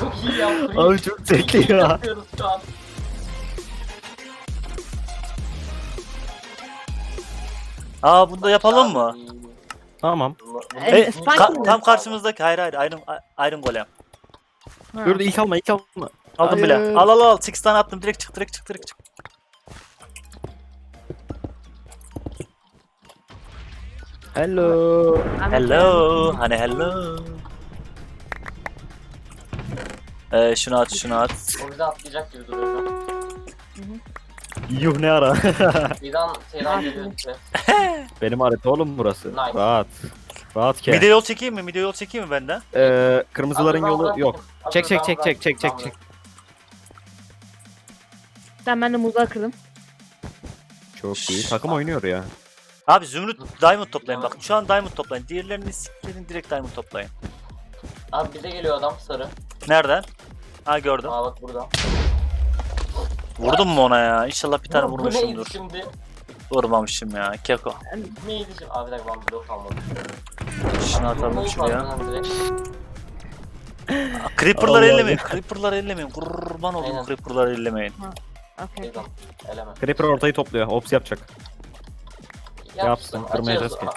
Çok iyi yaptın. Abi çok zevkli ya. Yapıyoruz şu an. Aa bunu da yapalım mı? Tamam. E, Evet, ka- tam mı? karşımızdaki hayır hayır Iron, Iron Golem. Ha. Dur ilk alma ilk alma. Aldım Hayır. bile. Al al al 8 tane attım direkt çık direkt çık direkt çık. Hello. Ahmet Hello hani hello. Ee, şunu at şunu at. O bizi atlayacak gibi duruyor şu an. Yuh ne ara. Birden şeyden geliyor işte. Benim harita oğlum burası. Nice. Rahat. Rahat ke. Mide yol çekeyim mi? Mide yol çekeyim mi benden? Ee, kırmızıların yolu yok. Çek çek çek çek çek çek Ben çek. Sen ben de muzlar kırdım. Çok iyi. Takım oynuyor ya. Abi Zümrüt Diamond toplayın bak. Şu an Diamond toplayın. Diğerlerini siktirin direkt Diamond toplayın. Abi bize geliyor adam sarı. Nereden? Ha gördüm. Aa bak burada. Vurdum mu ona ya? İnşallah bir tane Ya bu neydi vurmuşumdur. şimdi? Vurmamışım ya. Keko. Neydi şimdi? Abi bir dakika ben blok almadım. Şunu atalım Blok şuraya. direkt. Creeper'ları Allah ellemeyin. Creeper'ları ellemeyin. Kurban olun Aynen. Creeper'ları ellemeyin. Okey. Eleme. Creeper ortayı topluyor. Ops yapacak. Yapsın, Yapsın, kırmayacağız açarız-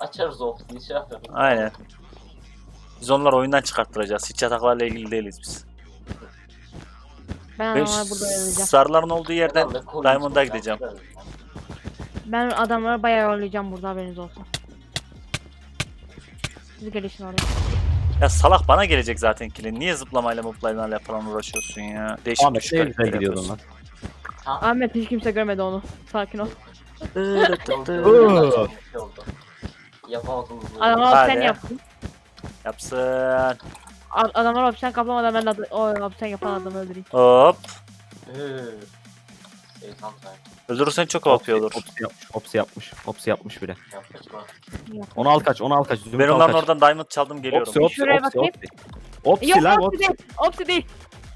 Açarız o diye şey yapıyorum. Aynen. Biz onları oyundan çıkarttıracağız. Hiç yataklarla ilgili değiliz biz. Ben Ben adamlara burada oyalayacağım. sarıların olduğu yerden Diamond'a gideceğim. Ben adamlara bayağı oyalayacağım burada haberiniz olsun. Siz gelişin oraya. Ya salak bana gelecek zaten kilin. Niye zıplamayla mutlayla falan uğraşıyorsun ya? Değişik Ahmet ne güzel gidiyordun lan. Ahmet hiç kimse görmedi onu. Sakin ol. Yapamadım. bunu. Adamlar Hadi. opsiyon yaptım. Yapsın. A- Adamlar opsiyon kaplamadan ben de adı- o opsiyon yapan adamı öldüreyim. Hop. Ee, Şeytan. Öldürürsen çok OP olur. Ops yapmış. Ops yapmış. Ops yapmış bile. Yapmış mı? Onu al kaç. Onu al kaç. Zümrüt Ben al onların kaç. oradan diamond çaldım geliyorum. Opsi opsi Şuraya opsi bakayım. Yok lan opsi opsi. değil. Opsi değil.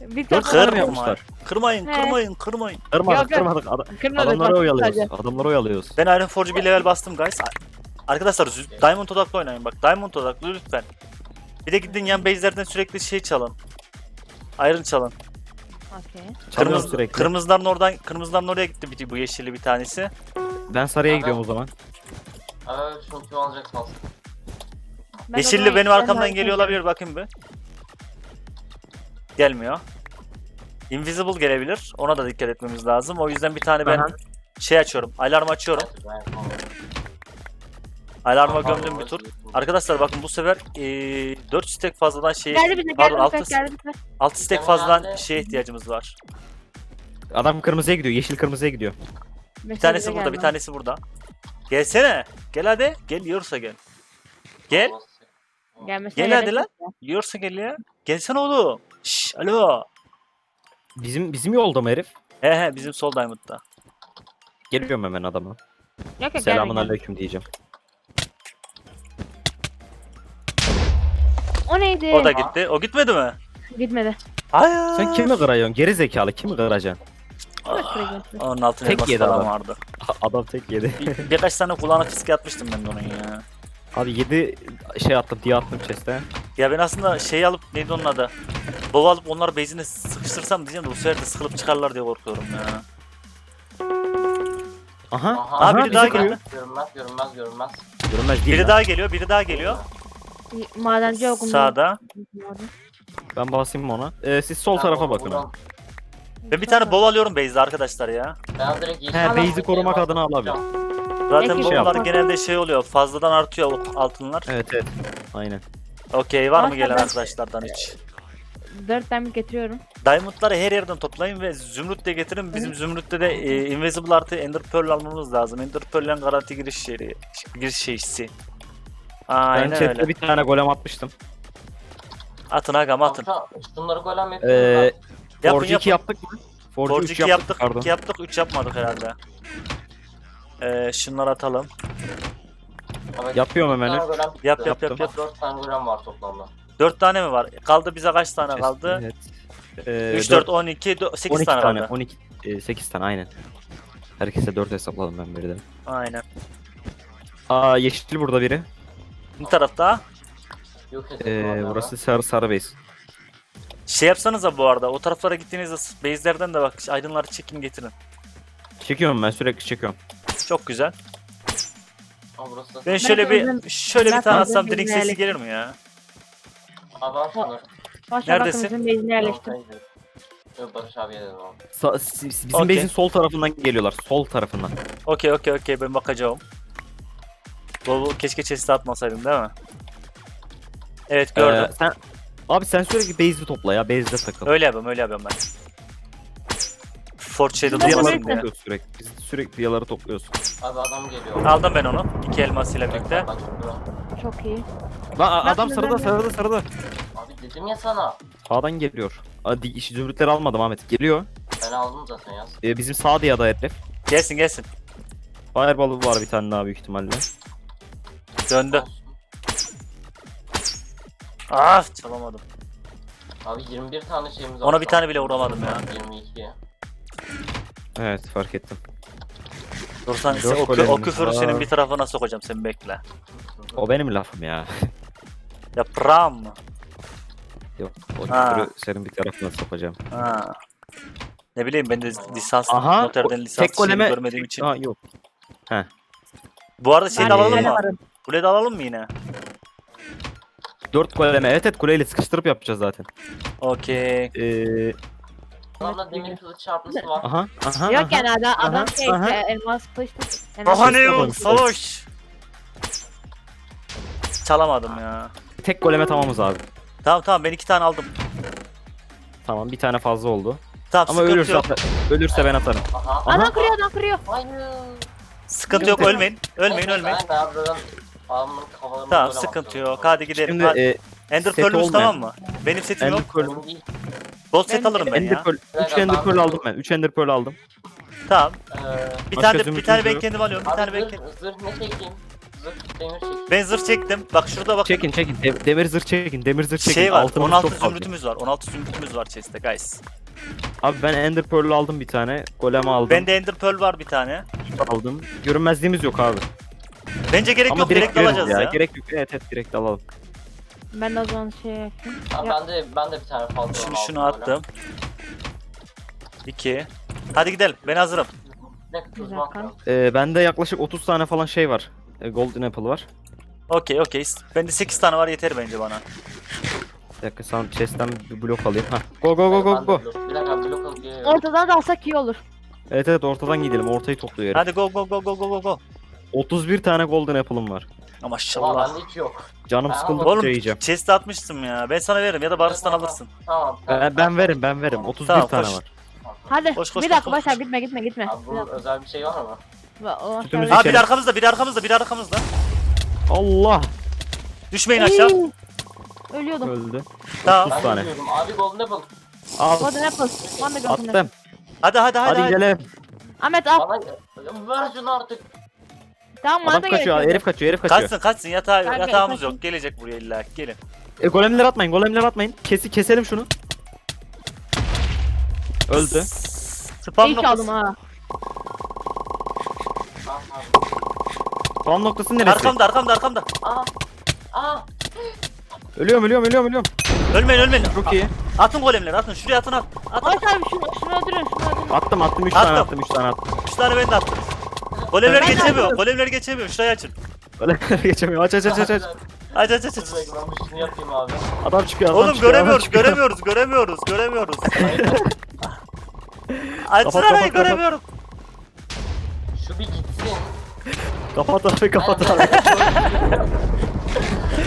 Bir tane mi Kırmayın. Kırmayın, He. kırmayın, kırmayın. Kırmadık Yok, yok. kırmadık. Ad- kırmadı. adamları bak, oyalıyoruz. Adamları oyalıyoruz. Ben Iron Forge'u bir level bastım guys. Arkadaşlar zü- Diamond odaklı oynayın bak. Diamond odaklı lütfen. Bir de gidin yan base'lerden sürekli şey çalın. Iron çalın. Okey. Kırmızı, sürekli. kırmızıların oradan kırmızıların oraya gitti bir bu yeşilli bir tanesi. Ben sarıya Adam- gidiyorum o zaman. Abi şunu kim alacak kalsın. Ben o yeşilli zaman benim ben arkamdan geliyor olabilir bakayım bir. Gelmiyor. Invisible gelebilir. Ona da dikkat etmemiz lazım. O yüzden bir tane ben Aha. şey açıyorum. Alarm açıyorum. Neyse, ben yapamam. Alarma gömdüm bir tur. Arkadaşlar bakın bu sefer eee 4 stack fazladan şey Geldi bize pardon geldi 6 bize geldi bize. 6 stack fazladan şeye ihtiyacımız var. Adam kırmızıya gidiyor. Yeşil kırmızıya gidiyor. Bir tanesi burada, bir tanesi burada. Gelsene. Gel hadi. Gel yiyorsa gel. Gel. Gelmesine Gel hadi lan. yok ya. Yiyorsa gel ya. Gelsene oğlum. Şş, alo. Bizim bizim yolda mı herif? He he bizim sol diamond'da. Geliyorum hemen adama. Yok yok gelme, Selamun gelme. aleyküm diyeceğim. O neydi? O da gitti. O gitmedi mi? Gitmedi. Hayır. Sen kimi kırıyorsun? Geri zekalı kimi kıracaksın? Gelsin. Onun altına Tek yedi adam. vardı. Adam tek yedi. Bir, birkaç tane kulağına fiske atmıştım ben de onun ya. Abi yedi şey attım diye attım chest'e. Ya ben aslında şey alıp neydi onun adı? Bova alıp onları bezine sıkıştırsam diyeceğim de bu sefer de sıkılıp çıkarlar diye korkuyorum ya. Aha. Aha. aha, biri bizi daha kırıyor. geldi. Görünmez görünmez görünmez. Görünmez değil Biri lan. daha geliyor, biri daha geliyor. Madenci yokum. Sağda. Ben basayım ona. Ee, siz sol tarafa bakın. buradan- ha. Ben bir tane bol alıyorum base'de arkadaşlar ya. Ben direkt yeşil He, base'i korumak adına basacağım. Zaten Peki, şey onlar yapalım. genelde şey oluyor. Fazladan artıyor o altınlar. Evet evet. Aynen. Okey var mı Ama gelen ben- arkadaşlardan hiç? Dört diamond getiriyorum. Diamondları her yerden toplayın ve zümrüt de getirin. Bizim zümrütte de e, invisible artı ender pearl almamız lazım. Ender pearl'den garanti giriş yeri, giriş şeysi. Ben Aynen chat'te öyle. bir tane golem atmıştım. Atın agam atın. Kanka, Şunları golem Ee, yapıyorum Yapın Forge 2 yapın. yaptık mı? Forge, Forge 3 2 yaptık. yaptık, Pardon. 2 yaptık, 3 yapmadık herhalde. Ee, şunları atalım. ben. Evet, Yapıyorum hemen. Yap yap yap yap. 4 tane golem var toplamda. 4 tane mi var? Kaldı bize kaç tane kaldı? Evet. Ee, 3, 4, 12, 8 12 tane tane. kaldı. 12 e, 8 tane aynen. Herkese 4 hesapladım ben birden. Aynen. Aa yeşil burada biri. Bu tarafta. Yok Ee, burası sarı sarı base. Şey yapsanıza bu arada o taraflara gittiğinizde base'lerden de bak aydınları çekin getirin. Çekiyorum ben sürekli çekiyorum. Çok güzel. Aa burası. Ben şöyle bir şöyle bir tane atsam direkt sesi gelir mi ya? Boş Neredesin? Gidelim. Yok Barış abiye dedim abi. Sa- si- bizim Okey. base'in sol tarafından geliyorlar. Sol tarafından. Okey okey okey ben bakacağım. Bu, bu keşke chest'e atmasaydım değil mi? Evet gördüm. Ee, sen Abi sen sürekli base'i topla ya. Base'de takıl. Öyle yapıyorum öyle yapıyorum ben. Fort Shadow Diyaları Diyaları olmasın diye. sürekli. Biz sürekli diyaları topluyoruz. Abi adam geliyor. Aldım ben onu. iki elmasıyla birlikte. Çok iyi. Lan adam sarıda sarıda sarıda. Abi dedim ya sana. Sağdan geliyor. Hadi iş zümrütleri almadım Ahmet. Geliyor. Ben aldım zaten ya. Ee, bizim sağ diyada herif. Gelsin gelsin. Fireball'u var bir tane daha büyük ihtimalle. Döndü. Ah çalamadım. Abi 21 tane şeyimiz var. Ona bir tane bile vuramadım ya. 22. Evet fark ettim. Dur sen o, kü- o küfürü senin bir tarafına sokacağım sen bekle. O benim lafım ya. Yaprağım mı? Yok. O Ha. küfürü senin bir tarafına sokacağım. Ha. Ne bileyim ben de lisans Aha. noterden o- lisans tek şeyini goleme. görmediğim için. Ha yok. Bu arada şeyi de Ben alalım mı? varım. Kuleyi de alalım mı yine? Dört goleme. Evet evet kuleyle sıkıştırıp yapacağız zaten. Okey. Ee, Adamda demir kılıç çarpması var. aha aha. Yok aha. yani adam, adam Aha, şey aha. işte elmas kılıçlı. elmas Bahane Sesle yok savaş. Çalamadım ya. Tek goleme tamamız abi. Tamam tamam ben iki tane aldım. Tamam bir tane fazla oldu. Tamam Ama sıkıntı ölürse yok. ölürse ben atarım. Aha. Aha. Adam kırıyor adam kırıyor. Hayır. Sıkıntı yok ölmeyin. Ölmeyin ölmeyin. aynen adamın kafalarını Tamam böyle sıkıntı bakıyorum. yok. Hadi gidelim. Şimdi Hadi. e, Ender set Pearl'ümüz olmayan- tamam mı? Benim setim Ender yok. Pearl, Benim değil. Gold set Ben- alırım ben Ender ya. Pearl, 3 dakika, Ender ben- Pearl aldım ben. 3 Ender Pearl aldım. Tamam. Ee, Bir Başka tane bir zümrütümüz tane ben yok. kendim alıyorum. Bir tane ben zırh, kendim. zırh ne çekeyim? Zırh demir çekeyim. Ben zırh çektim. Bak şurada bak. Çekin çekin. De- demir zırh çekin. Demir zırh çekin. Şey var. Altınımız 16 çok fazla. zümrütümüz var. 16 zümrütümüz var chest'te guys. Abi ben Ender Pearl'ü aldım bir tane. Golem aldım. Bende Ender Pearl var bir tane. aldım. Görünmezliğimiz yok abi. Bence gerek Ama yok. direkt, Direkt alacağız ya. ya. Gerek yok. Evet evet direkt alalım. Ben de o zaman şey yapayım. Ya. ben de ben de bir tane fazla Şimdi aldım şunu böyle. attım. 2. Hadi gidelim. Ben hazırım. Ne kızmak dakika. lazım. Ee, bende yaklaşık 30 tane falan şey var. E, Golden Apple var. Okey okey. Bende 8 tane var yeter bence bana. Bir dakika sen chest'ten bir blok alayım. Ha. Go go go go Ben de go. blok- Bir dakika blok alıp geliyorum. Ortadan da alsak iyi olur. Evet evet ortadan gidelim. Ortayı topluyor herif. Hadi go go go go go go go. 31 tane Golden Apple'ım var. Ama Ama maşallah. bende hiç yok. Canım Ben sıkıldıkça Oğlum yiyeceğim. chest'e atmıştım ya. Ben sana veririm ya da Barış'tan alırsın. Tamam. tamam. Ben, ben verim ben verim. 31 Tamam, tane koş. var. Hadi Koş, koş, bir koş, dakika koş, gitme gitme gitme. Abi Bir bunun dakika. özel bir şey var mı? Bak, o Sütümüzü aşağıda- Aa biri İçelim. arkamızda, biri arkamızda, biri arkamızda. Allah Düşmeyin aşağı. Ölüyordum. öldü. Tamam. Ben tane. Abi golden apple. Al Golden apple. One the golden apple. attım. Hadi hadi hadi. Hadi hadi. gidelim. Ahmet al. Bana ver şunu artık. Tamam bana Adam da kaçıyor. gerek yok. Herif kaçıyor. Herif kaçıyor. Kaçsın kaçsın yatağı, Kanka, yatağımız kaçın. yok. Gelecek buraya illa gelin. E, golemler atmayın. Golemler atmayın. Kesi keselim şunu. Öldü. Spam İyi çaldım noktası. ha. Son noktası neresi? Arkamda arkamda arkamda. Aa. Aa. Ölüyorum ölüyorum ölüyorum ölüyorum. Ölmeyin ölmeyin. Çok iyi. Atın golemleri atın. Şuraya atın at. Atın. Ahmet abi şunu, şunu öldürün şunu öldürün. Attım attım 3 tane Attım. attım 3 tane attım. Üç tane ben de attım. De geçemiyor. Golemler geçemiyor. Şurayı açın. Golemler geçemiyor. Aç aç aç aç aç. Aç aç aç aç. Yapayım abi. Adam çıkıyor adam Oğlum çıkıyor. adam göremiyoruz, çıkıyor. göremiyoruz, göremiyoruz, göremiyoruz. Açın Kapat, arayı kapat, göremiyorum. Şu bir gitsin. Kapat abi kapat abi.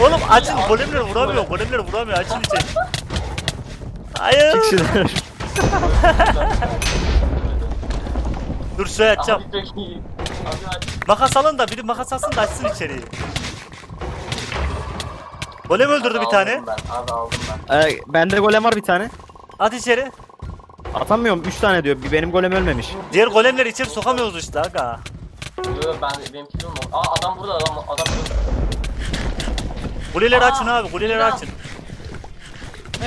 Oğlum açın, golemler vuramıyor, golemler vuramıyor. Açın içeri. Hayır. Çık şuradan. Dur şuraya açacağım. Abi. Abi. Makas alın da biri makas alsın da açsın içeriği. Golem öldürdü bir tane. Aldım Ben. Abi aldım ben. Ee, bende golem var bir tane. At içeri. Atamıyorum 3 tane diyor. Bir Benim golem ölmemiş. Diğer golemleri içeri sokamıyoruz işte aga. Yo yo ben benim fikrim o. Aa adam burada adam adam burada. Kuleleri Aa, açın abi, kuleleri açın.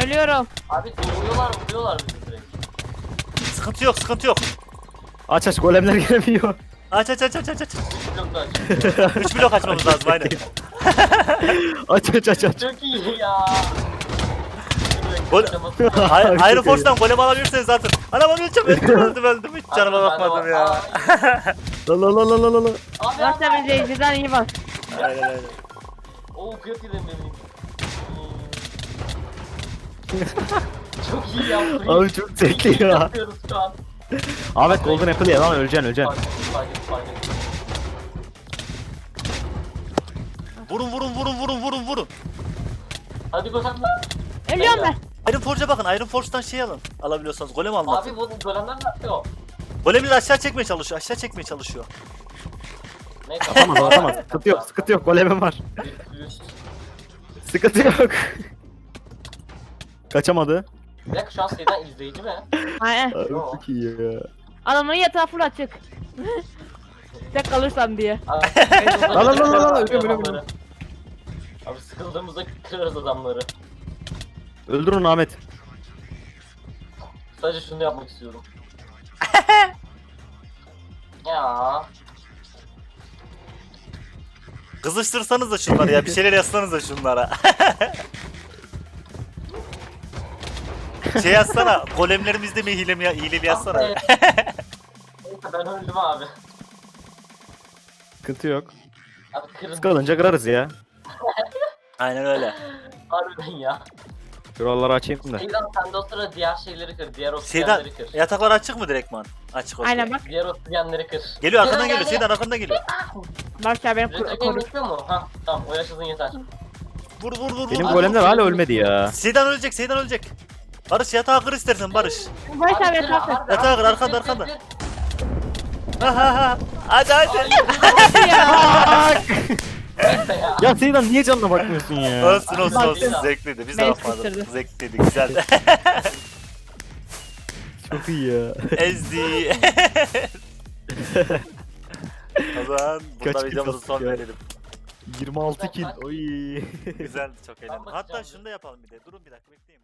Ölüyorum. Abi vuruyorlar vuruyorlar bizi direkt. Sıkıntı yok, sıkıntı yok. Aç aç golemler gelemiyor. Aç aç aç aç aç aç. Çok da aç. 3 blok açmamız lazım aynen. aç aç aç aç. Çok iyi ya. Gol... Ay- Iron Force'dan golem alabilirseniz zaten. Anam öleceğim öldüm öldüm öldüm. Hiç canıma bakmadım ya. La la la la la la la. Abi Zaten abi. izleyiciden iyi bak. Aynen aynen. Oo kıyıp gidelim benim. Çok iyi yaptın. Abi çok zevkli ya. Yapıyoruz şu an. Ahmet Golden Apple ya lan öleceksin öleceksin. Vurun vurun vurun vurun vurun vurun. Hadi bakalım. Ölüyorum ben. Iron Force'a bakın. Iron Force'dan şey alın. Alabiliyorsanız golem alın. Abi bu golemler ne yapıyor? Golemi de aşağı çekmeye çalışıyor. Aşağı çekmeye çalışıyor. Neyse. Atamaz atamaz. Sıkıntı yok sıkıntı yok. Golemim var. Sıkıntı yok. Kaçamadı. Bir dakika şu an şeyden izleyici mi? Aynen. Abi çok iyi ya. Adamın yatağı full açık. Tek kalırsam diye. Abi, La la la la la, ölüyorum, ölüyorum, adamları. Abi sıkıldığımızda kırarız adamları. Öldürün Ahmet. Sadece şunu yapmak istiyorum. ya. Kızıştırsanız da şunları ya. Bir şeyler yazsanız da şunlara. şey yazsana. Golemlerimizde mi hile mi hileli yazsana. Abi. Neyse ben öldüm abi. Sıkıntı yok. Abi kırın. Sıkılınca kırarız ya. Aynen öyle. Harbiden ya. Şuraları açayım da. Seydan sen de o sıra diğer şeyleri kır. Diğer Seydan obsidyenleri kır. yataklar açık mı direktman? Açık olsun. Aynen bak. Diğer obsidyenleri kır. Geliyor arkadan Seydan geliyor. geldi. Seydan arkadan geliyor. Barış abi beni Retrogame koru. yapıyor mu? Ha tamam o yaşadığın yeter. Vur vur vur vur. Benim golemler hala ölmedi ya. Seydan ölecek. Seydan ölecek. Barış yatağı kır istersen Barış. Barış abi kır, yatağı harbi, Yatağa kır, arkanda, arkanda. Ha ha ha. Hadi hadi. Ya. Seydan niye canına bakmıyorsun ya? Olsun olsun olsun. Zevkliydi. Biz de Ben bakmadık. sıçradım. Zevkliydi. Güzeldi. Çok iyi ya. Ezdi. o zaman Kaç burada kill videomuzu kastık son ya? verelim. 26 kill. Oy. Güzeldi çok eğlendim. Hatta şunu da yapalım bir de. Durun bir dakika bekleyin.